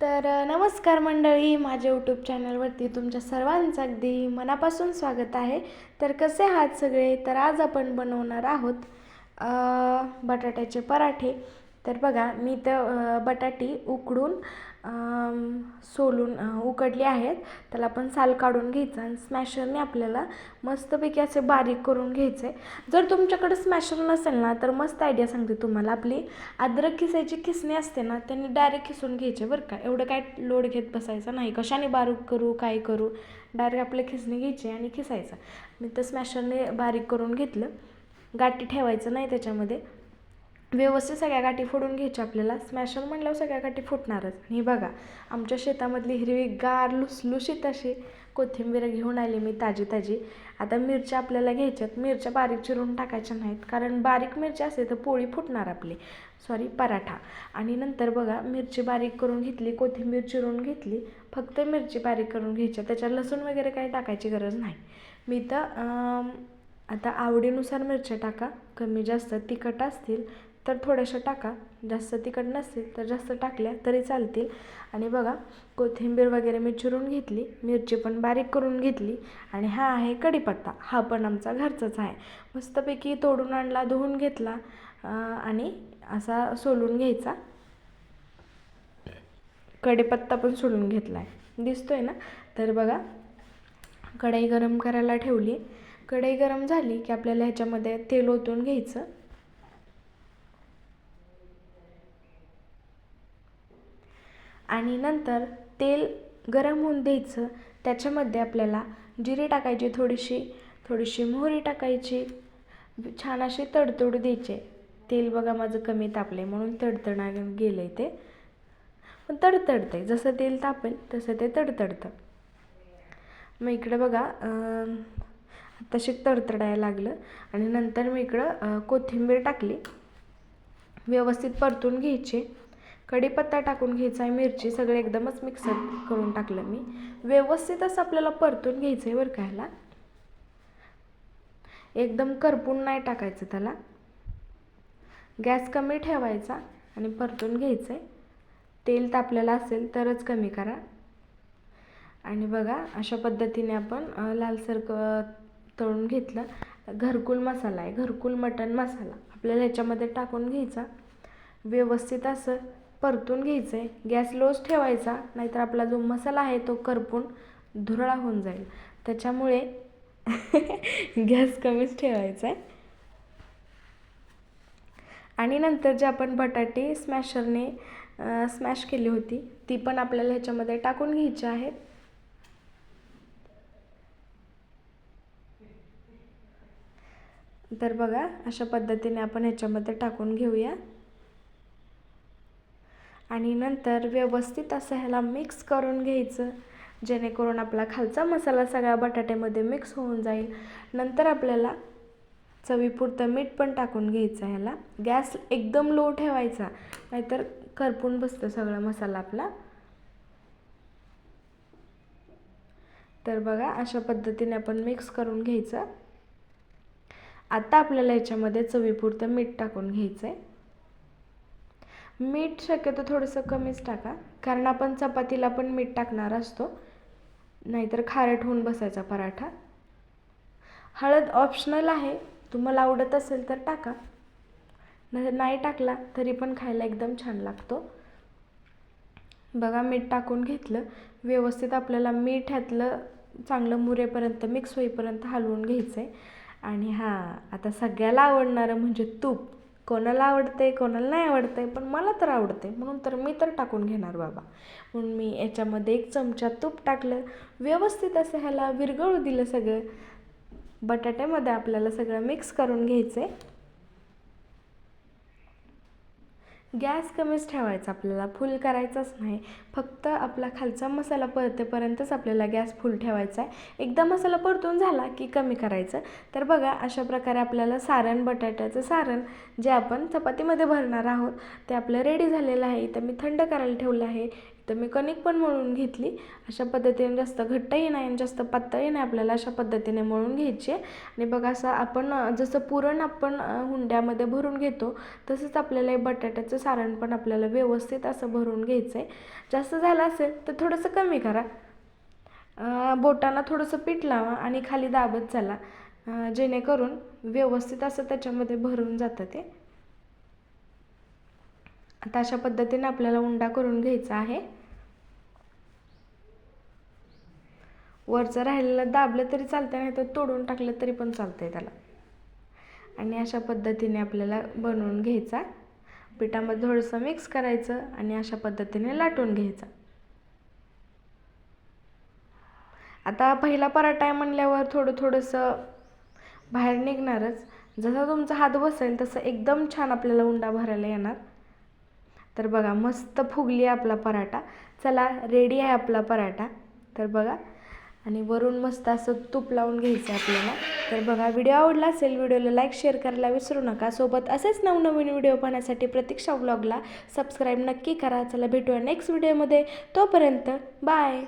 तर नमस्कार मंडळी माझ्या यूट्यूब चॅनलवरती तुमच्या सर्वांचं अगदी मनापासून स्वागत आहे. तर कसे आहात सगळे? तर आज आपण बनवणार आहोत बटाट्याचे पराठे. तर बघा मी तर बटाटी उकडून सोलून उकडली आहेत. त्याला आपण साल काढून घ्यायचं आणि स्मॅशरने आपल्याला मस्तपैकी असे बारीक करून घ्यायचे. जर तुमच्याकडे स्मॅशर नसेल ना तर मस्त आयडिया सांगते तुम्हाला. आपली अद्रक किसायची खिसणी असते ना त्यांनी डायरेक्ट खिसून घ्यायचे बरं का. एवढं काय लोड घेत बसायचा नाही. कशाने बारीक करू काय करू? डायरेक्ट आपलं खिसणी घ्यायची आणि खिसायचं. मी तर स्मॅशरने बारीक करून घेतलं. गाठी ठेवायचं नाही त्याच्यामध्ये. व्यवस्थित सगळ्या गाठी फोडून घ्यायच्या आपल्याला. स्मॅशर म्हणल्यावर सगळ्या गाठी फुटणारच. आणि बघा आमच्या शेतामधली हिरवी गार लुसलुशीत अशी कोथिंबीर घेऊन आली मी ताजी ताजी. आता मिरच्या आपल्याला घ्यायच्यात. मिरच्या बारीक चिरून टाकायच्या नाहीत कारण बारीक मिरची असेल तर पोळी फुटणार आपली. सॉरी पराठा. आणि नंतर बघा मिरची बारीक करून घेतली कोथिंबीर चिरून घेतली फक्त मिरची बारीक करून घ्यायच्या. त्याच्यात लसूण वगैरे काही टाकायची गरज नाही. मी तर आता आवडीनुसार मिरच्या टाका. कमी जास्त तिखट असतील तर थोड्याशा टाका. जास्त तिखट नसतील तर जास्त टाकल्या तरी चालतील. आणि बघा कोथिंबीर वगैरे मी चिरून घेतली मिरची पण बारीक करून घेतली. आणि हा आहे कढीपत्ता. हा पण आमचा घरचाच आहे. मस्तपैकी तोडून आणला धुवून घेतला आणि असा सोलून घ्यायचा. कढीपत्ता पण सोलून घेतला आहे दिसतोय ना? तर बघा कढई गरम करायला ठेवली. कढई गरम झाली की आपल्याला ह्याच्यामध्ये तेल ओतून घ्यायचं. आणि नंतर तेल गरम होऊन द्यायचं. त्याच्यामध्ये आपल्याला जिरे टाकायची थोडीशी थोडीशी मोहरी टाकायची. छान अशी तडतड द्यायचे. तेल बघा माझं कमी तापले म्हणून तडतडा गेलं आहे ते. पण तडतडतं जसं तेल तापेल तसं ते तडतडतं. मग इकडं बघा तसे तशी तडतडायला लागलं. आणि नंतर मी इकडं कोथिंबीर टाकली. व्यवस्थित परतून घ्यायचे. कढीपत्ता टाकून घ्यायचा आहे मिरची सगळं एकदमच मिक्सर करून टाकलं मी. व्यवस्थित असं आपल्याला परतून घ्यायचं आहे बरं कायला एकदम करपून नाही टाकायचं त्याला. गॅस कमी ठेवायचा आणि परतून घ्यायचं आहे तेल तापलेलं असेल तरच कमी करा. आणि बघा अशा पद्धतीने आपण लालसर तळून घेतलं. घरकुल मसाला आहे घरकुल मटण मसाला. आपल्याला ह्याच्यामध्ये टाकून घ्यायचा. व्यवस्थित असं परतून घ्यायचं आहे गॅस लोच ठेवायचा नाहीतर आपला जो मसाला आहे तो करपून धुरळा होऊन जाईल. त्याच्यामुळे गॅस कमीच ठेवायचा आहे आणि नंतर जे आपण बटाटे स्मॅशरने स्मॅश केली होती ती पण आपल्याला ह्याच्यामध्ये टाकून घ्यायची आहेत तर बघा अशा पद्धतीने आपण ह्याच्यामध्ये टाकून घेऊया. आणि नंतर व्यवस्थित असं ह्याला मिक्स करून घ्यायचं. जेणेकरून आपला खालचा मसाला सगळ्या बटाट्यामध्ये मिक्स होऊन जाईल. नंतर आपल्याला चवीपुरतं मीठ पण टाकून घ्यायचं ह्याला. गॅस एकदम लो ठेवायचा नाहीतर करपून बसतं सगळा मसाला आपला. तर बघा अशा पद्धतीने आपण मिक्स करून घ्यायचं. आता आपल्याला याच्यामध्ये चवीपुरतं मीठ टाकून घ्यायचं आहे मीठ शक्यतो थोडंसं कमीच टाका. कारण आपण चपातीला पण मीठ टाकणार असतो. नाहीतर खारट होऊन बसायचा पराठा. हळद ऑप्शनल आहे. तुम्हाला आवडत असेल तर टाका. नाही टाकला तरी पण खायला एकदम छान लागतो. बघा मीठ टाकून घेतलं. व्यवस्थित आपल्याला मीठ ह्यातलं चांगलं मुरेपर्यंत मिक्स होईपर्यंत हलवून घ्यायचं आहे आणि हां आता सगळ्याला आवडणारं म्हणजे तूप. कोणाला आवडते कोणाला नाही आवडते पण मला तर आवडते. म्हणून तर मी तर टाकून घेणार बाबा. म्हणून मी याच्यामध्ये एक चमचा तूप टाकलं. व्यवस्थित असं ह्याला विरघळू दिलं सगळं. बटाट्यामध्ये आपल्याला सगळं मिक्स करून घ्यायचं आहे गॅस कमीच ठेवायचा आपल्याला फुल करायचाच नाही. फक्त आपला खालचा मसाला परतेपर्यंतच आपल्याला गॅस फुल ठेवायचा आहे. एकदा मसाला परतून झाला की कमी करायचं. तर बघा अशा प्रकारे आपल्याला सारण बटाट्याचं सारण जे आपण चपातीमध्ये भरणार आहोत ते आपलं रेडी झालेलं आहे. इथं मी थंड करायला ठेवलं आहे. तर मी कणिक पण मळून घेतली. अशा पद्धतीने जास्त घट्टही नाही आणि जास्त पातळही नाही आपल्याला अशा पद्धतीने मळून घ्यायची आहे. आणि बघा असं आपण जसं पुरण आपण हुंड्यामध्ये भरून घेतो तसंच आपल्याला हे बटाट्याचं सारण पण आपल्याला व्यवस्थित असं भरून घ्यायचं आहे जास्त झालं असेल तर थोडंसं कमी करा. बोटांना थोडंसं पीठ लावा आणि खाली दाबत चला. जेणेकरून व्यवस्थित असं त्याच्यामध्ये भरून जातं ते. आता अशा पद्धतीने आपल्याला उंडा करून घ्यायचा आहे. वरचं राहिलेलं दाबलं तरी चालतं नाही तर तोडून टाकलं तरी पण चालतं आहे त्याला. आणि अशा पद्धतीने आपल्याला बनवून घ्यायचा. पिठामध्ये थोडंसं मिक्स करायचं आणि अशा पद्धतीने लाटून घ्यायचा. आता पहिला पराठा आहे म्हणल्यावर थोडं थोडंसं बाहेर निघणारच. जसा तुमचा हात बसेल तसं एकदम छान आपल्याला उंडा भरायला येणार. तर बघा मस्त फुगली आहे आपला पराठा. चला रेडी आहे आपला पराठा. तर बघा आणि वरून मस्त असं तूप लावून घ्यायचं आहे आपल्याला. तर बघा व्हिडिओ आवडला असेल व्हिडिओला लाईक शेअर करायला विसरू नका. सोबत असेच नवनवीन व्हिडिओ पाहण्यासाठी प्रतीक्षा ब्लॉगला सबस्क्राईब नक्की करा. चला भेटूया नेक्स्ट व्हिडिओमध्ये तोपर्यंत बाय